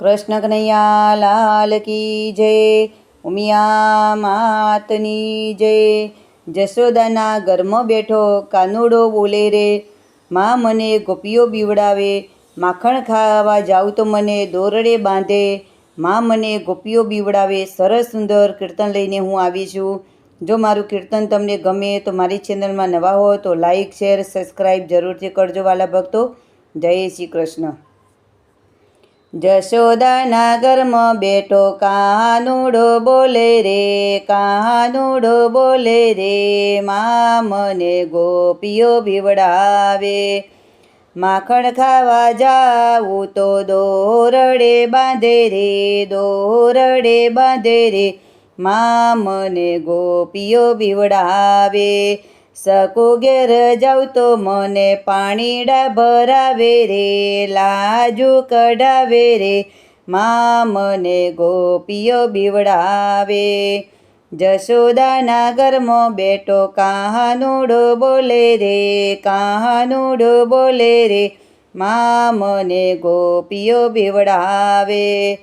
કૃષ્ણ કનૈયા લાલ કી જય, ઉમિયા માતની જય. જશોદાના ઘરમાં બેઠો કાનુડો બોલે રે, માં મને ગોપીઓ બીવડાવે, માખણ ખાવા જાઉં તો મને દોરડે બાંધે. માં મને ગોપીઓ બીવડાવે, સરસ સુંદર કીર્તન લઈને હું આવી છું. જો મારું કીર્તન તમને ગમે તો મારી ચેનલમાં નવા હો તો લાઇક શેર સબસ્ક્રાઈબ જરૂરથી કરજો વાલા ભક્તો. જય શ્રી કૃષ્ણ. જશોદાના ઘરમાં બેઠો, કાનુડો બોલે રે, કાનુડો બોલે રે મામને ગોપીઓ બીવડાવે માખણ ખાવા જાવું તો દોરડે બાંધે રે, દોરડે બાંધે રે મામને ગોપીઓ બીવડાવે સકુ ઘેર જાઉં તો મને પાણીડા ભરાવે રે, લાજુ કઢાવે રે. મા મને ગોપીઓ બીવડાવે. જશોદાના ઘરમાં બેઠો કાહાનુડો બોલે રે કાહાનુડો બોલે રે. મા મને ગોપીઓ બીવડાવે.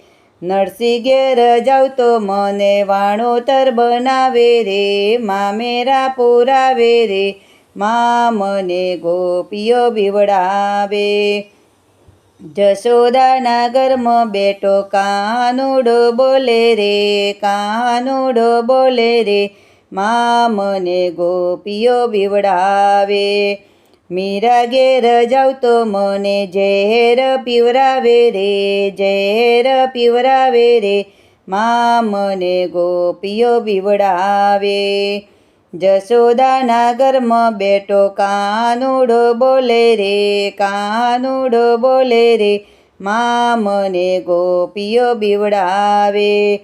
નરસિંહ ઘેર જાઉં તો મને વાણોતર બનાવે રે મામેરા પુરાવે રે, માં મને ગોપીઓ બીવડાવે. જશોદાના ઘરમાં બેઠો કાનુડો બોલે રે, કાનુડો બોલે રે, માં મને ગોપીઓ બીવડાવે. મીરા ઘેર જાઉં તો મને ઝેર પીવરાવે રે, ઝેર પીવરાવે રે. માં મને ગોપીઓ બીવડાવે જશોદાના ઘરમાં બેઠો કાનુડો બોલે રે, કાનુડો બોલે રે. માં મને ગોપીઓ બીવડાવે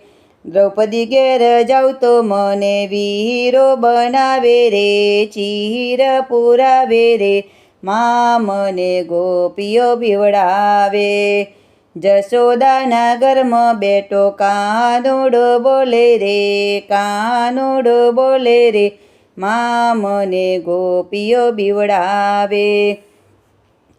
દ્રૌપદી ઘેર જાઉં તો મને વીરો બનાવે રે ચીર પુરાવે રે. મા મને ગોપીઓ બીવડાવે જશોદાના ઘરમાં બેટો કાનુડો બોલે રે, કાનુડો બોલે રે. મા મને ગોપીઓ બીવડાવે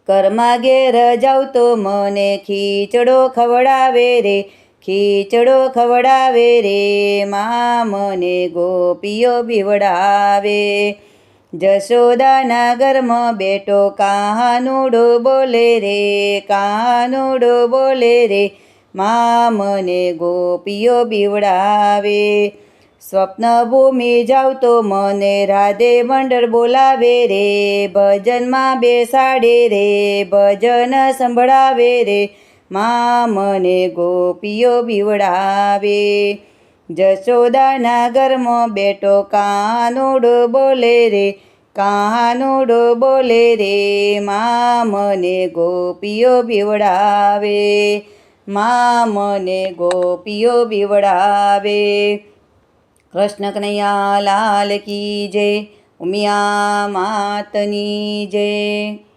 કર્મા ઘેર જાઉં તો મને ખીચડો ખવડાવે રે. ખીચડો ખવડાવે રે માં મને ગોપીઓ બીવડાવે. જશોદાના ઘરમાં બેઠો કાનુડો બોલે રે કાનુડો બોલે રે માં મને ગોપીઓ બીવડાવે. સ્વપ્ન ભૂમિ જાઉં તો મને રાધે મંડળ બોલાવે રે, ભજનમાં બેસાડે રે, ભજન સંભળાવે રે. માં મને ગોપીઓ બીવડાવે. જશોદાના ઘરમાં બેઠો કાનુડો બોલે રે, કાનુડો બોલે રે. મા મને ગોપીઓ બીવડાવે મા મને ગોપીઓ બીવડાવે. કૃષ્ણ કનૈયા લાલ કી જય, ઉમિયા માતની જય.